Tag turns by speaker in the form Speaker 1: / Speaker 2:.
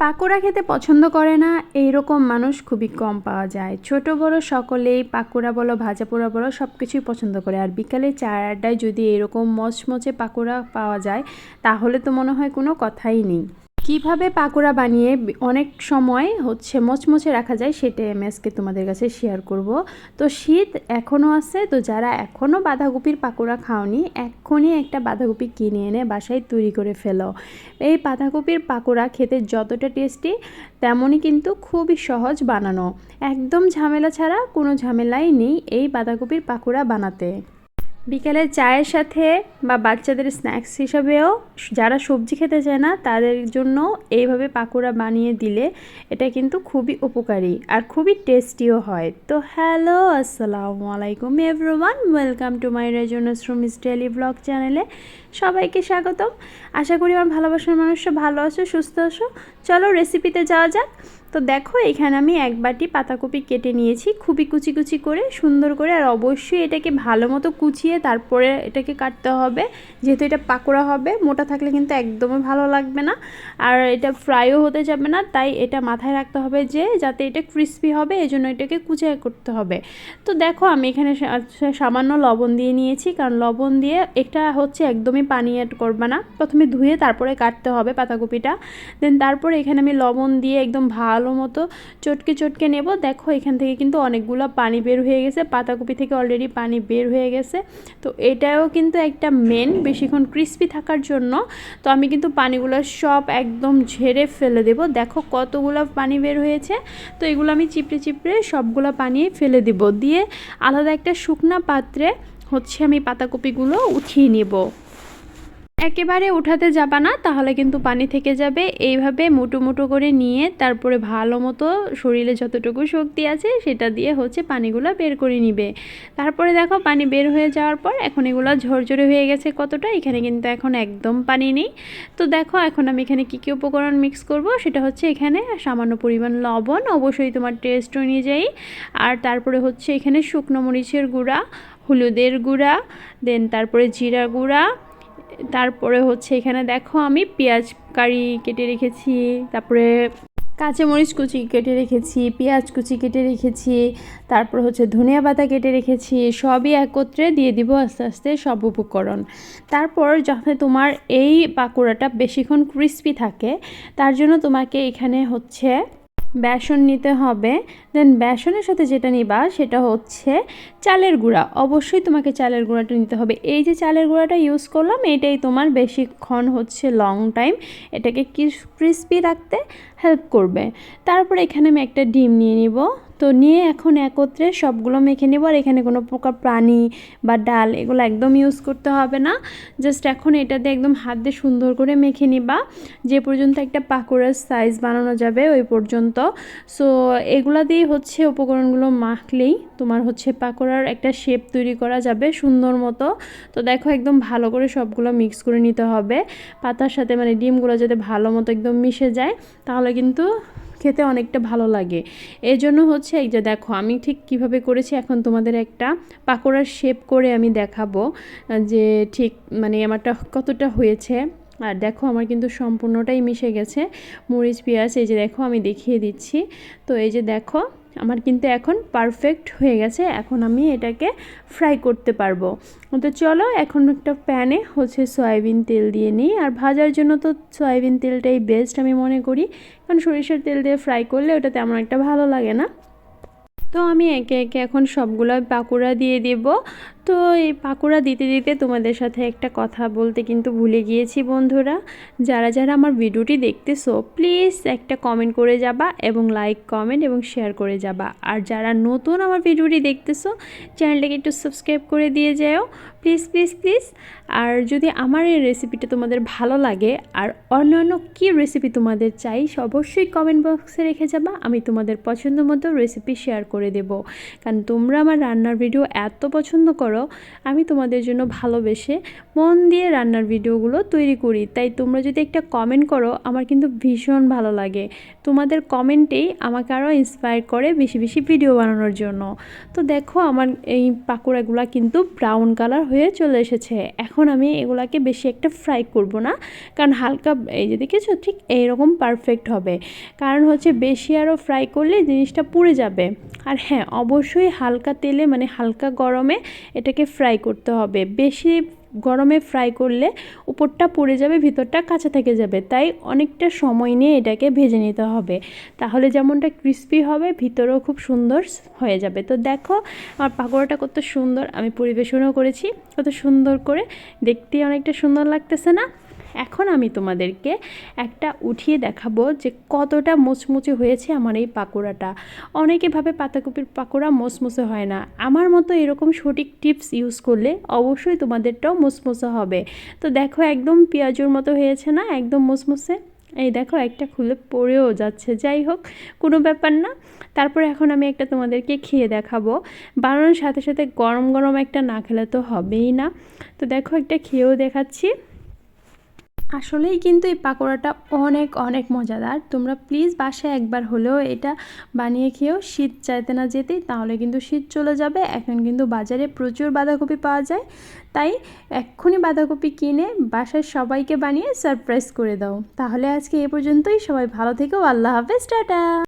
Speaker 1: পাকোড়া খেতে পছন্দ করে না এই রকম মানুষ খুবই কম পাওয়া যায়। ছোট, বড় সকলেই পাকোড়া বলো, ভাজা পোড়া বলো সব কিছুই পছন্দ করে। আর বিকালে চার আড্ডায় যদি এরকম মচমচে পাকোড়া পাওয়া যায়, তাহলে তো মনে হয় কোনো কথাই নেই। কীভাবে পাকোড়া বানিয়ে অনেক সময় হচ্ছে মচমচে রাখা যায় সেটা আমি আজকে তোমাদের কাছে শেয়ার করব। তো শীত এখনও আছে, তো যারা এখনও বাঁধাকপির পাকোড়া খাওনি, এক্ষুনি একটা বাঁধাকপি কিনে এনে বাসায় তৈরি করে ফেলো। এই বাঁধাকপির পাকোড়া খেতে যতটা টেস্টি তেমনই কিন্তু খুবই সহজ বানানো। একদম ঝামেলা ছাড়া কোনো ঝামেলাই নেই এই বাঁধাকপির পাকোড়া বানাতে। বিকেলে চায়ের সাথে বা বাচ্চাদের স্ন্যাক্স হিসাবেও যারা সবজি খেতে চায় না, তাদের জন্য এইভাবে পাকোড়া বানিয়ে দিলে এটা কিন্তু খুবই উপকারী আর খুবই টেস্টিও হয়। তো হ্যালো, আসসালামু আলাইকুম everyone. Welcome to my রেজনাস রুমিস daily blog চ্যানেলে। সবাইকে স্বাগতম। আশা করি আমার ভালোবাসার মানুষরা ভালো আছো, সুস্থ আছো। চলো রেসিপিতে যাওয়া যাক। তো দেখো, এখানে আমি এক বাটি পাতাকপি কেটে নিয়েছি। খুবই কুচি কুচি করে, সুন্দর করে, আর অবশ্যই এটাকে ভালো মতো কুচিয়ে তারপরে এটাকে কাটতে হবে। যেহেতু এটা পাকোড়া হবে, মোটা থাকলে কিন্তু একদমই ভালো লাগবে না। আর এটা ফ্রাইও হতে যাবে না, তাই এটা মাথায় রাখতে হবে যে, যাতে এটা ক্রিস্পি হবে এই জন্য এটাকে কুচিয়ে করতে হবে। তো দেখো, আমি এখানে সামান্য লবণ দিয়ে নিয়েছি। কারণ লবণ দিয়ে এটা হচ্ছে একদমই পানি অ্যাড করবে না। প্রথমে ধুয়ে তারপরে কাটতে হবে পাতাকপিটা। দেন তারপরে এখানে আমি লবণ দিয়ে একদম ভালো মতো চটকে চটকে নেব। দেখো এখান থেকে কিন্তু অনেকগুলো পানি বের হয়ে গেছে। পাতাকপি থেকে অলরেডি পানি বের হয়ে গেছে। তো এটাও কিন্তু একটা মেন বেশিক্ষণ ক্রিস্পি থাকার জন্য। তো আমি কিন্তু পানিগুলো সব একদম ঝেড়ে ফেলে দেব। দেখো কতগুলো পানি বের হয়েছে। তো এগুলো আমি চিপড়ে চিপড়ে সবগুলো পানি ফেলে দেব। দিয়ে আলাদা একটা শুকনা পাত্রে হচ্ছে আমি পাতাকপিগুলো উঠিয়ে নেব। একেবারে উঠাতে যাবা না, তাহলে কিন্তু পানি থেকে যাবে। এইভাবে মুটো মুটো করে নিয়ে তারপরে ভালো মতো শরীরে যতটুকু শক্তি আছে সেটা দিয়ে হচ্ছে পানিগুলো বের করে নিবে। তারপরে দেখো পানি বের হয়ে যাওয়ার পর এখন এগুলো ঝরঝরে হয়ে গেছে কতটা, এখানে কিন্তু এখন একদম পানি নেই। তো দেখো এখন আমি এখানে কী কী উপকরণ মিক্স করব, সেটা হচ্ছে এখানে সামান্য পরিমাণ লবণ, অবশ্যই তোমার টেস্ট অনুযায়ী। আর তারপরে হচ্ছে এখানে শুকনো মরিচের গুঁড়া, হলুদের গুঁড়া দেন তারপরে জিরা গুঁড়া তারপরে হচ্ছে এখানে দেখো আমি পেঁয়াজ কারি কেটে রেখেছি, তারপরে কাঁচামরিচ কুচি কেটে রেখেছি, পেঁয়াজ কুচি কেটে রেখেছি, তারপর হচ্ছে ধনিয়া পাতা কেটে রেখেছি, সবই একত্রে দিয়ে দিব আস্তে আস্তে সব উপকরণ। তারপর যাতে তোমার এই পাকোড়াটা বেশিক্ষণ ক্রিস্পি থাকে, তার জন্য তোমাকে এখানে হচ্ছে বেসন নিতে হবে দেন বেসনের সাথে যেটা নিবা সেটা হচ্ছে চালের গুঁড়া। অবশ্যই তোমাকে চালের গুঁড়াটা নিতে হবে। এই যে চালের গুঁড়াটা ইউজ করলাম, এটাই তোমার বেশিক্ষণ হচ্ছে লং টাইম এটাকে ক্রিস্পি রাখতে হেল্প করবে। তারপরে এখানে আমি একটা ডিম নিয়ে নিব। তো নিয়ে এখন একত্রে সবগুলো মেখে নেব। আর এখানে কোনো প্রকার প্রাণী বা ডাল এগুলো একদম ইউজ করতে হবে না। জাস্ট এখন এটাতে একদম হাত দিয়ে সুন্দর করে মেখে নিবা। যে পর্যন্ত একটা পাকোড়ার সাইজ বানানো যাবে ওই পর্যন্ত। সো এগুলা দিয়ে হচ্ছে উপকরণগুলো মাখলেই তোমার হচ্ছে পাকোড়ার একটা শেপ তৈরি করা যাবে সুন্দর মতো। তো দেখো একদম ভালো করে সবগুলো মিক্স করে নিতে হবে। পাতার সাথে মানে ডিমগুলো যাতে ভালো মতো একদম মিশে যায়, তাহলে কিন্তু খেতে অনেকটা ভালো লাগে। এই জন্য হচ্ছে এই যে দেখো, আমি ঠিক কীভাবে করেছি এখন তোমাদের একটা পাকোড়ার শেপ করে আমি দেখাবো, যে ঠিক মানে আমারটা কতটা হয়েছে। আর দেখো আমার কিন্তু সম্পূর্ণটাই মিশে গেছে। মরিচ, পেঁয়াজ, এই যে দেখো আমি দেখিয়ে দিচ্ছি। তো এই যে দেখো, আমার কিন্তু এখন পারফেক্ট হয়ে গেছে। এখন আমি এটাকে ফ্রাই করতে পারব। তো চলো এখন একটা প্যানে হচ্ছে সয়াবিন তেল দিয়ে নিই। আর ভাজার জন্য তো সয়াবিন তেলটাই বেস্ট আমি মনে করি। কারণ সরিষার তেল দিয়ে ফ্রাই করলে ওটা তেমন একটা ভালো লাগে না। তো আমি একে একে এখন সবগুলো পাকোড়া দিয়ে দেব। তো এই পাকোড়া দিতে দিতে তোমাদের সাথে একটা কথা বলতে কিন্তু ভুলে গিয়েছি বন্ধুরা। যারা যারা আমার ভিডিওটি দেখতেছো প্লিজ একটা কমেন্ট করে যাবা এবং লাইক কমেন্ট এবং শেয়ার করে যাবা। আর যারা নতুন আমার ভিডিওটি দেখতেছো চ্যানেলটাকে একটু সাবস্ক্রাইব করে দিয়ে যাও। প্লিজ প্লিজ প্লিজ আর যদি আমার এই রেসিপিটা তোমাদের ভালো লাগে, আর অন্য অন্য কী রেসিপি তোমাদের চাই, অবশ্যই কমেন্ট বক্সে রেখে যাবা। আমি তোমাদের পছন্দ মতো রেসিপি শেয়ার করে দেব। কারণ তোমরা আমার রান্নার ভিডিও এত পছন্দ করো করো, আমি তোমাদের জন্য ভালোবেসে মন দিয়ে রান্নার ভিডিওগুলো তৈরি করি। তাই তোমরা যদি একটা কমেন্ট করো, আমার কিন্তু ভীষণ ভালো লাগে। তোমাদের কমেন্টেই আমাকে আরও ইন্সপায়ার করে বেশি বেশি ভিডিও বানানোর জন্য। তো দেখো, আমার এই পাকোড়াগুলো কিন্তু ব্রাউন কালার হয়ে চলে এসেছে। এখন আমি এগুলাকে বেশি একটা ফ্রাই করব না, কারণ হালকা, এই যে দেখেছ, ঠিক এইরকম পারফেক্ট হবে। কারণ হচ্ছে বেশি আরও ফ্রাই করলে জিনিসটা পুড়ে যাবে। আর হ্যাঁ অবশ্যই হালকা তেলে মানে হালকা গরমে এটাকে ফ্রাই করতে হবে। বেশি গরমে ফ্রাই করলে উপরটা পড়ে যাবে, ভিতরটা কাঁচা থেকে যাবে। তাই অনেকটা সময় নিয়ে এটাকে ভেজে নিতে হবে। তাহলে যেমনটা ক্রিস্পি হবে, ভিতরেও খুব সুন্দর হয়ে যাবে। তো দেখো, আমার পাকোড়াটা কত সুন্দর, আমি পরিবেশনও করেছি। কত সুন্দর করে দেখতে অনেকটা সুন্দর লাগতেছে না? এখন আমি তোমাদেরকে একটা উঠিয়ে দেখাবো যে কতটা মুচমুচে হয়েছে আমার এই পাকোড়াটা। অনেকে ভাবে পাতাকপির পাকোড়া মুচমুচে হয় না। আমার মতো এরকম সঠিক টিপস ইউজ করলে অবশ্যই তোমাদেরটাও মুচমুচে হবে। তো দেখো একদম পেঁয়াজুর মতো হয়েছে না? একদম মুচমুচে। এই দেখো একটা খুলে পড়েও যাচ্ছে। যাই হোক, কোনো ব্যাপার না। তারপরে এখন আমি একটা তোমাদেরকে খেয়ে দেখাবো। বানানোর সাথে সাথে গরম গরম একটা না খেলে তো হবেই না। তো দেখো একটা খেয়েও দেখাচ্ছি। আসলেই কিন্তু এই পাকোড়াটা অনেক অনেক মজাদার। তোমরা প্লিজ বাসায় একবার হলেও এটা বানিয়ে খেয়েও শীত চাইতে না যেতেই তাহলে কিন্তু শীত চলে যাবে। এখন কিন্তু বাজারে প্রচুর বাঁধাকপি পাওয়া যায়। তাই এক্ষুনি বাঁধাকপি কিনে বাসায় সবাইকে বানিয়ে সারপ্রাইজ করে দাও। তাহলে আজকে এ পর্যন্তই। সবাই ভালো থেকো। আল্লাহ হাফেজ। টাটা।